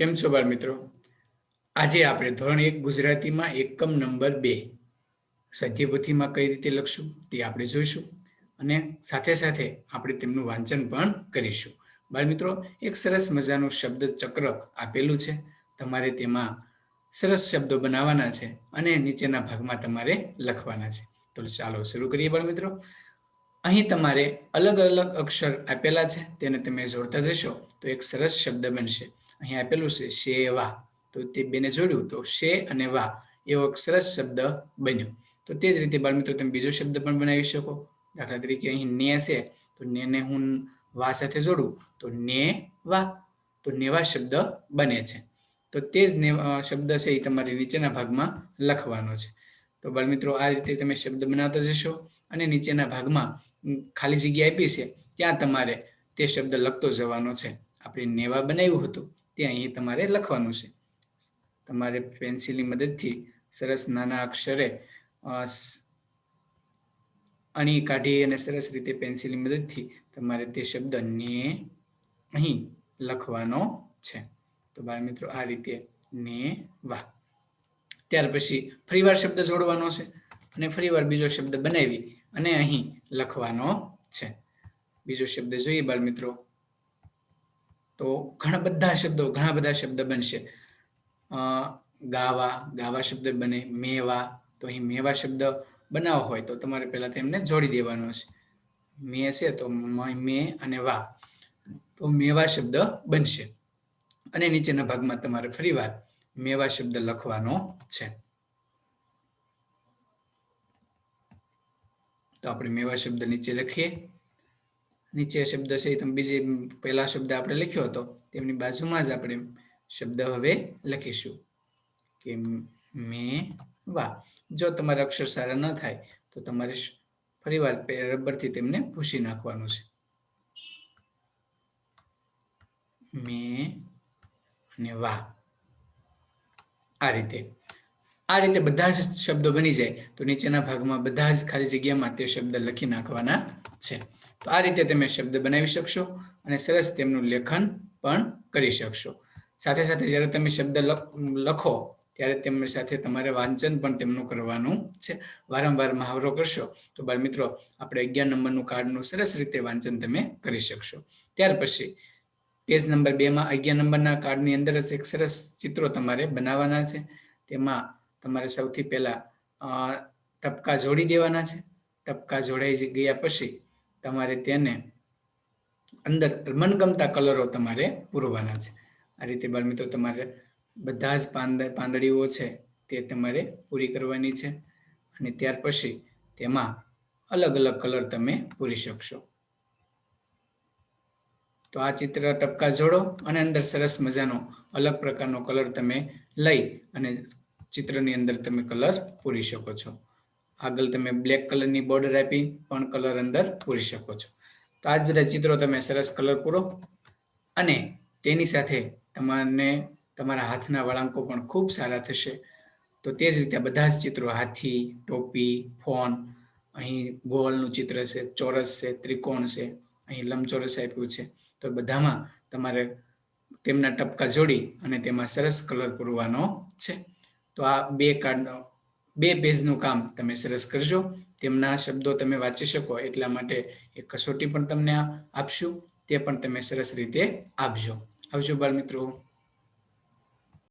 કેમ છો બાળ મિત્રો આજે આપણે ધોરણ એક ગુજરાતીમાં એકમ નંબર બે સત્યપોથીમાં કઈ રીતે લખશું તે આપણે જોઈશું અને સાથે સાથે આપણે તેમનું વાંચન પણ કરીશું. બાળ મિત્રો એક સરસ મજાનું શબ્દ ચક્ર આપેલું છે. તમારે તેમાં સરસ શબ્દો બનાવવાના છે અને નીચેના ભાગમાં તમારે લખવાના છે. તો ચાલો શરૂ કરીએ બાળ મિત્રો અહીં તમારે અલગ અલગ અક્ષર આપેલા છે, તેને તમે જોડતા જશો તો એક સરસ શબ્દ બનશે. અહીં આપેલું છે શેવા તો તે બેને જોડ્યું, તો શે અને વા એવો એક સરસ શબ્દ બન્યો. તો તે જ રીતે બાળમિત્રો, તમે બીજો શબ્દ પણ બનાવી શકો. દાખલા તરીકે અહીં ને છે, તો ને ને હું વા સાથે જોડું, તો ને વા તો નેવા શબ્દ બને છે. તો તે જ શબ્દ છે એ તમારે નીચેના ભાગમાં લખવાનો છે. તો બાળમિત્રો, આ રીતે તમે શબ્દ બનાવતા જશો અને નીચેના ભાગમાં ખાલી જગ્યા આપી છે, ત્યાં તમારે તે શબ્દ લખતો જવાનો છે. આપણે નેવા બનાવ્યું હતું તે અહીં તમારે લખવાનું છે. તમારે પેન્સિલની મદદથી સરસ નાના અક્ષરે અણી કાઢી અને સરસ રીતે પેન્સિલની મદદથી તમારે તે શબ્દ ને અહીં લખવાનો છે. તો બાળ મિત્રો, આ રીતે ને વા ત્યાર પછી ફરીવાર શબ્દ જોડવાનો છે અને ફરીવાર બીજો શબ્દ બનાવી અને અહીં લખવાનો છે. બીજો શબ્દ જોઈએ બાળ મિત્રો. તો ઘણા બધા શબ્દો, ઘણા બધા શબ્દ બનશે. ગાવા ગાવા શબ્દ બને, મેવા, તો અહીં મેવા શબ્દ બનાવવો હોય તો તમારે પહેલા તેમને જોડી દેવાનો છે મે છે તો મે અને વા. તો મેવા શબ્દ બનશે. અને નીચેના ભાગમાં તમારે ફરીવાર મેવા શબ્દ લખવાનો છે. તો આપણે મેવા શબ્દ નીચે લખીએ. નીચે શબ્દ છે તમે બીજે પહેલા શબ્દ આપણે લખ્યો હતો, તેમની બાજુમાં જ આપણે શબ્દ હવે લખીશું. કે મેં વા. જો તમારા અક્ષર સારા ન થાય, તો તમારે ફરીવાર રબરથી તેમને ભૂસી નાખવાનું છે. મે અને વા. આ રીતે. આ રીતે બધા જ શબ્દો બની જાય, તો નીચેના ભાગમાં બધા જ ખાલી જગ્યામાં તે શબ્દ લખી નાખવાના છે. તો આ રીતે તમે શબ્દ બનાવી શકશો અને સરસ તેમનું લેખન પણ કરી શકશો. સાથે સાથે જ્યારે તમે શબ્દ લખો ત્યારે તેમની સાથે તમારે વાંચન પણ તેમનું કરવાનું છે. વારંવાર મહાવરો કરશો, તો બાળ મિત્રો, આપણે અગિયાર નંબરનું કાર્ડનું સરસ રીતે વાંચન તમે કરી શકશો. ત્યાર પછી, પેજ નંબર બેમાં અગિયાર નંબરના કાર્ડની અંદર જ એક સરસ ચિત્રો તમારે બનાવવાના છે. તેમાં તમારે સૌથી પહેલાં ટપકા જોડી દેવાના છે. ટપકા જોડાઈ ગયા પછી તમારે તેને અંદર મનગમતા કલરો તમારે પૂરવાના છે. આ રીતે બાળમિત્રો તમારે બધા જ પાંદ, પાંદડીઓ છે તે તમારે પૂરી કરવાની છે અને ત્યાર પછી તેમાં અલગ અલગ કલર તમે પૂરી શકશો. તો આ ચિત્ર ટપકા જોડો અને અંદર સરસ મજાનો અલગ પ્રકારનો કલર તમે લઈ અને ચિત્રની અંદર તમે કલર પૂરી શકો છો. આગળ તમે બ્લેક કલરની બોર્ડર આપી પણ કલર અંદર પૂરી શકો છો. તો આ જ બધા ચિત્રો તમે સરસ કલર પૂરો અને તેની સાથે તમારને તમારા હાથના વળાંકો પણ ખૂબ સારા થશે. તો તે જ રીતે બધા જ ચિત્રો હાથી, ટોપી, ફોન, અહીં ગોળનું ચિત્ર છે, ચોરસ છે, ત્રિકોણ છે, અહીં લંબચોરસ આપ્યું છે. તો બધામાં તમારે તેમના ટપકા જોડી અને તેમાં સરસ કલર પૂરવાનો છે. તો આ બે કાર્ડનો બે પેજનું કામ તમે સરસ કરજો. તેમના શબ્દો તમે વાંચી શકો, એટલા માટે એક કસોટી પણ તમને આપશું, તે પણ તમે સરસ રીતે આપજો. આવજો બાળ મિત્રો